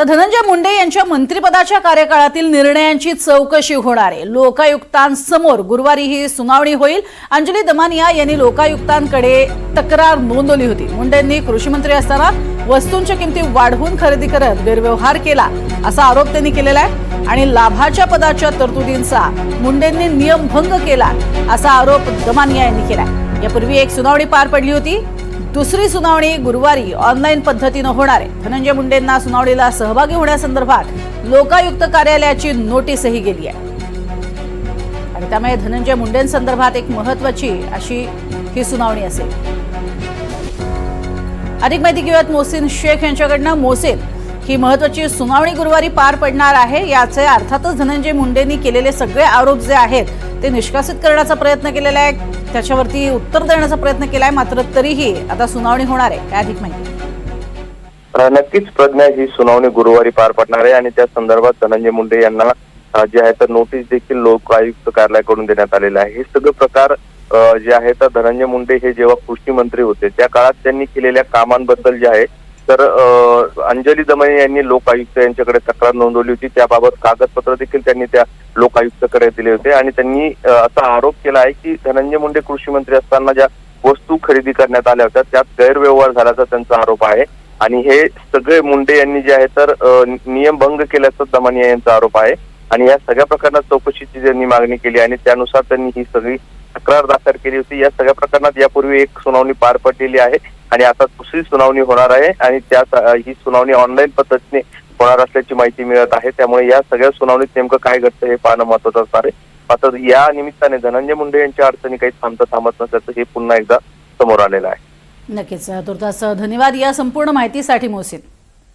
तर धनंजय मुंडे यांच्या मंत्रिपदाच्या कार्यकाळातील निर्णयांची चौकशी होणार आहे. लोकायुक्तांसमोर गुरुवारी ही सुनावणी होईल. अंजली दमानिया यांनी लोकायुक्तांकडे तक्रार नोंदवली होती. मुंडेंनी कृषी मंत्री असताना वस्तूंच्या किमती वाढवून खरेदी करत गैरव्यवहार केला असा आरोप त्यांनी केलेला आहे. आणि लाभाच्या पदाच्या तरतुदींचा मुंडेंनी नियमभंग केला असा आरोप दमानिया यांनी केला यापूर्वी एक सुनावणी पार पडली होती. दुसरी सुनावणी गुरुवारी ऑनलाईन पद्धतीनं होणार आहे. धनंजय मुंडेंना सुनावणीला सहभागी होण्यासंदर्भात लोकायुक्त कार्यालयाची नोटीसही गेली आहे. आणि त्यामुळे धनंजय मुंडेंसंदर्भात एक महत्वाची अशी ही सुनावणी असेल. अधिक माहिती घेऊयात मोहसिन शेख यांच्याकडनं. मोहसिन ही महत्वाची सुनावणी गुरुवारी पार पडणार आहे. याचे अर्थातच धनंजय मुंडेंनी केलेले सगळे आरोप जे आहेत ते निष्कासित करण्याचा प्रयत्न केलेला आहे. त्याच्यावरती उत्तर देण्याचा प्रयत्न केलाय मात्र तरीही आता सुनावणी होणार आहे. काय अधिक माहिती? नक्कीच प्रज्ञा ही सुनावणी गुरुवारी पार पडणार आहे आणि त्या संदर्भात धनंजय मुंडे यांना जे आहे तर नोटीस देखील लोक आयुक्त कार्यालयाकडून देण्यात आलेलं आहे. हे सगळं प्रकार जे आहे तर धनंजय मुंडे हे जेव्हा कृषी मंत्री होते त्या काळात त्यांनी केलेल्या कामांबद्दल जे आहे तर अंजली दमने यांनी लोक आयुक्त यांच्याकडे तक्रार नोंदवली होती. त्याबाबत कागदपत्र देखील त्यांनी त्या लोक आयुक्तकडे दिले होते. आणि त्यांनी असा आरोप केला आहे की धनंजय मुंडे कृषी मंत्री असताना ज्या वस्तू खरेदी करण्यात आल्या होत्या त्यात गैरव्यवहार झाल्याचा त्यांचा आरोप आहे. आणि हे सगळे मुंडे यांनी जे आहे तर नियम भंग केल्याचा दमानिया यांचा आरोप आहे. आणि या सगळ्या प्रकरणात चौकशीची त्यांनी मागणी केली आणि त्यानुसार त्यांनी ही सगळी तक्रार दाखल केली होती. या सगळ्या प्रकरणात यापूर्वी एक सुनावणी पार पडलेली आहे आणि आता दुसरी सुनावणी होणार आहे आणि त्या ही सुनावणी ऑनलाईन पद्धतीने होणार असल्याची माहिती मिळत आहे. त्यामुळे या सगळ्या सुनावणीत नेमकं काय घडतं हे पाहणं महत्वाचं असणार आहे. मात्र या निमित्ताने धनंजय मुंडे यांच्या अडचणी काही थांबता थांबत नसल्याचं हे पुन्हा एकदा समोर आलेलं आहे. नक्कीच तुर्तास धन्यवाद या संपूर्ण माहितीसाठी मोहसिन.